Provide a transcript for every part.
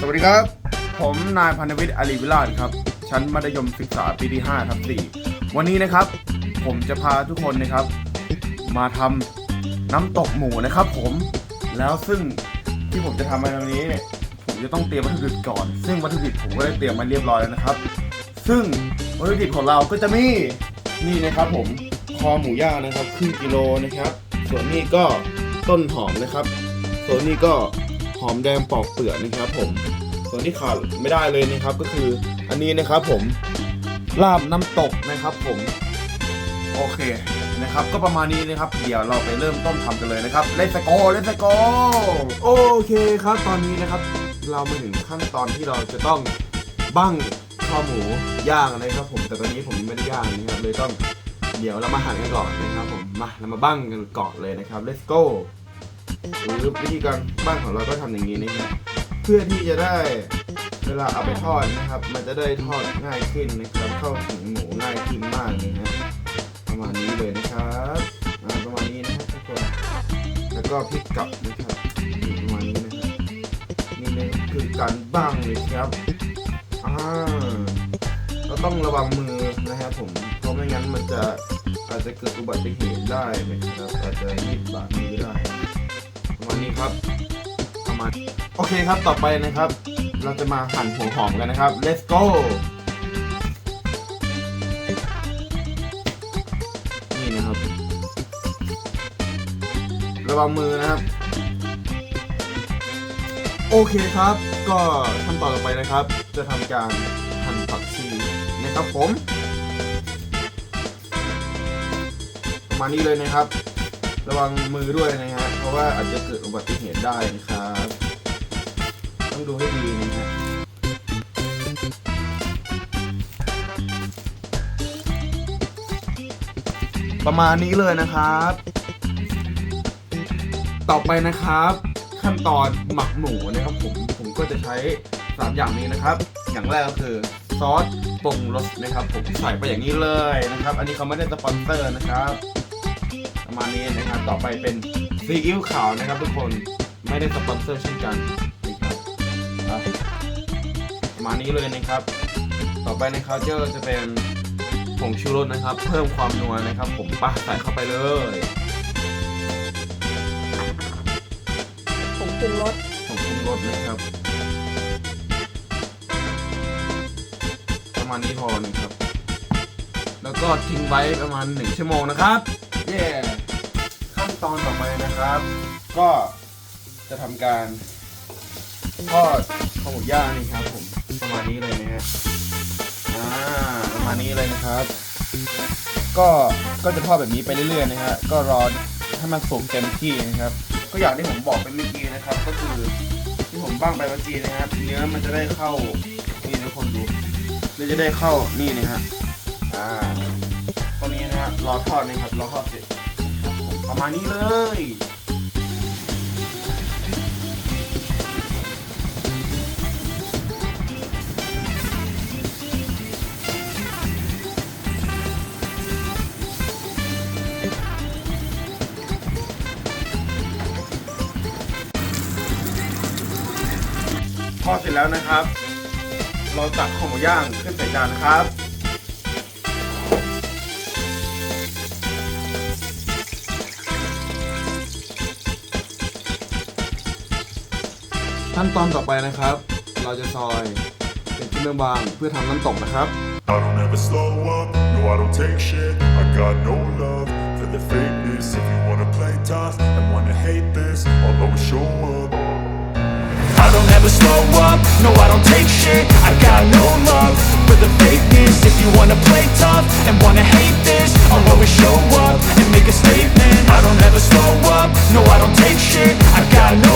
สวัสดีครับ ผมนายพันธวิทย์อลีวิลาศครับ ชั้นมัธยมศึกษาปีที่5ทับ4วันนี้นะครับ ผมจะพาทุกคนนะครับ มาทำน้ำตกหมูนะครับผม แล้วซึ่งที่ผมจะทำในวันนี้ ผมจะต้องเตรียมวัตถุดิบก่อน ซึ่งวัตถุดิบผมก็ได้เตรียมมาเรียบร้อยแล้วนะครับ ซึ่งวัตถุดิบของเราก็จะมีนี่นะครับผมคอหมูย่างนะครับครึ่งกิโลนะครับ ส่วนนี้ก็ต้นหอมนะครับ ส่วนนี้ก็ หอมแดงปอกเปลือกนะครับผมส่วนที่ขาดไม่ได้เลยนะครับก็คืออันนี้นะครับผมลาบน้ำตกนะครับผมโอเคนะครับก็ประมาณนี้นะครับ เดี๋ยวเราไปเริ่มต้นทำกันเลยนะครับเลสโกเลสโกโอเคครับตอนนี้นะครับ เรามาถึงขั้นตอนที่เราจะต้องบั้งข้าวหมูย่างนะครับผมแต่ตอนนี้ผมไม่ได้ย่างนะครับเลยต้องเดี๋ยวเรามาหั่นกันก่อนนะครับผมมาเรามาบั้งกันก่อนเลยนะครับ let's go หรือวิธีการบ้านของเราก็ทำอย่างนี้นะครับเพื่อที่จะได้เวลาเอาไปทอดนะครับ มันจะได้ทอดง่ายขึ้นนะครับ เข้าถึงหมูง่ายขึ้นมากเลยนะประมาณนี้เลยนะครับประมาณนี้นะครับทุกคนแล้วก็พลิกกลับนะครับประมาณนี้นะครับนี่เลยคือการบ้างเลยครับอ่าเราต้องระวังมือนะครับผมเพราะไม่งั้นมันจะอาจจะเกิดอุบัติเหตุได้นะครับอาจจะมีดบาดมือได้ นี้ครับประมาโอเคครับต่อไปนะครับ เราจะมาหั่นหัวหอมกันนะครับ let's go นี่นะครับระวังมือนะครับ โอเคครับ ก็ขั้นตอนต่อไปนะครับ จะทำการหั่นผักชีนะครับผมประมาณนี้เลยนะครับ ระวังมือด้วยนะฮะเพ ราะว่าอาจจะเกิดอุบัติเหตุได้นะครับ ต้องดูให้ดีนะฮะประมาณนี้เลยนะครับ ต่อไปนะครับ ขั้นตอนหมักหมูนะครับผมผมก็จะใช้สามอย่างนี้นะครับ อย่างแรกก็คือซอสปรุงรสนะครับ ผมใส่ไปอย่างนี้เลยนะครับ อันนี้เขาไม่ได้สปอนเซอร์นะครับ ประมาณนี้นะครับ ต่อไปเป็น ซีอิ๊วขาวนะครับทุกคนไม่ได้สปอนเซอร์เช่นกันนี่ครับอะประมาณนี้เลยนะครับ ต่อไปนะครับเจอจะเป็นผงชูรสนะครับ เพิ่มความนัวนะครับ ผมปะใส่เข้าไปเลยผงปรุงรสผงปรุงรสนะครับ ประมาณนี้พอนะครับ แล้วก็ทิ้งไว้ประมาณหนึ่งชั่วโมงนะครับ เย้ขั้ นตอนต่อไปนะครับ ก็จะทำการทอดข้าวหมูย่างนี่ครับผมประมาณนี้เลยนะฮะอ่าประมาณนี้เลยนะครับ ก็ก็จะทอดแบบนี้ไปเรื่อยๆนะฮะก็รอให้มันสุกเต็มที่นะครับ ก็อย่างที่ผมบอกไปเมื่อกี้นะครับ ก็คือที่ผมบ้างไปเมื่อกี้นะครับเนื้อมันจะได้เข้านี่ทุกคนดูเนื้อจะได้เข้านี่นะฮะอ่าตรงนี้นะฮะรอทอดนะครับรอทอดเสร็จ ประมาณนี้เลยทอดเสร็จแล้วนะครับ เราตักข้าวหมูย่างขึ้นใส่จานนะครับ ขั้นตอนต่อไปนะครับ เราจะซอยเป็นชิ้นบางๆเพื่อทำน้ำตกนะครับ I don't ever slow up, no I don't take shit I got no love for the fakeness If you wanna play tough and wanna hate this I'll always show up I don't ever slow up, no I don't take shit I got no love for the fakeness If you wanna play tough and wanna hate this I'll always show up and make a statement I don't ever slow up, no I don't take shit I got no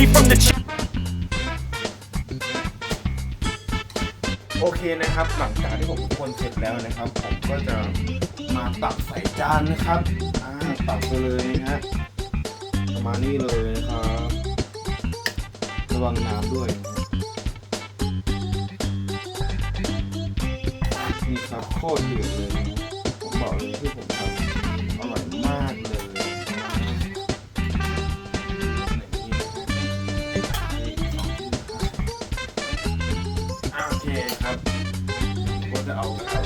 free from the. โอเคนะครับ หลังจากที่ผมคนเสร็จแล้วนะครับ ผมก็จะมาตักใส่จานนะครับอ่าตักไปเลยนะฮะประมาณนี้เลยนะครับระวังน้ำด้วย นี่ครับโคตรเดือดเลยนะผมบอกเลยที่ผม เอาเอา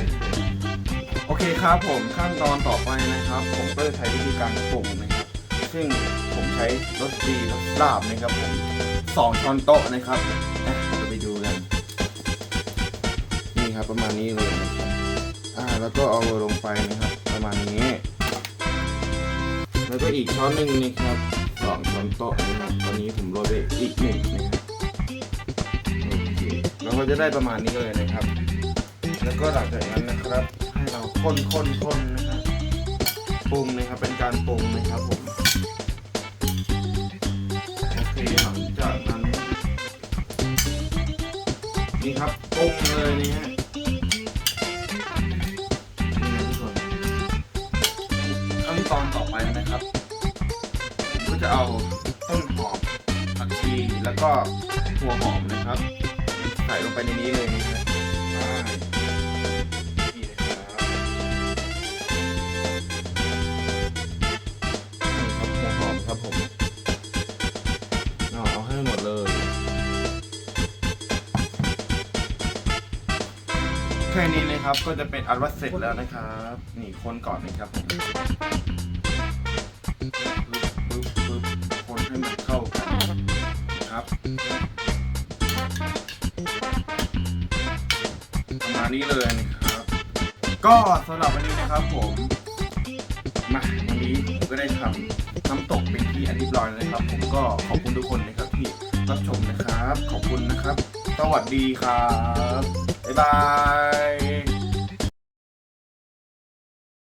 โอเคครับผมขั้นตอนต่อไปนะครับ ผมก็จะใช้วิธีการปรุงนะครับ ซึ่งผมใช้รสดีรสลาบนะครับผมสองช้อนโต๊ะนะครับเราไปดูกันนี่ครับประมาณนี้เลยนะครับอ่าแล้วก็เอาลงไปนะครับ ประมาณนี้ แล้วก็อีกช้อนหนึ่งนะครับสองช้อนโต๊ะนะครับตอนนี้ผมโรยไปอีกหนึ่งนะครับโอเคแล้วก็จะได้ประมาณนี้เลยนะครับ แล้วก็หลังจากนั้นนะครับ ให้เราคน คน คนนะครับปรุงนะครับ เป็นการปรุงนะครับผมโอเคหลังจากนั้น นี่ครับปรุงเลยนี่ฮะนี่ทุกคนขั้นตอนต่อไปนะครับผมก็จะเอาต้นหอมผักชีแล้วก็หัวหอมนะครับ ใส่ลงไปในนี้เลยนะครับ ค่นี้นะครับก็จะเป็นอันวัดเสร็จแล้วนะครับ นี่คนก่อนนะครับผมปึ๊บปึ๊บปึ๊บคนให้มันเข้ากันนะครับประมาณนี้เลยนะครับ ก็สำหรับวันนี้นะครับผมมาวันนี้ผมก็ได้ทำน้ำตกเป็นที่อันเรียบร้อยแล้วนะครับ ผมก็ขอบคุณทุกคนนะครับที่รับชมนะครับ ขอบคุณนะครับ สวัสดีครับ บ๊ายบาย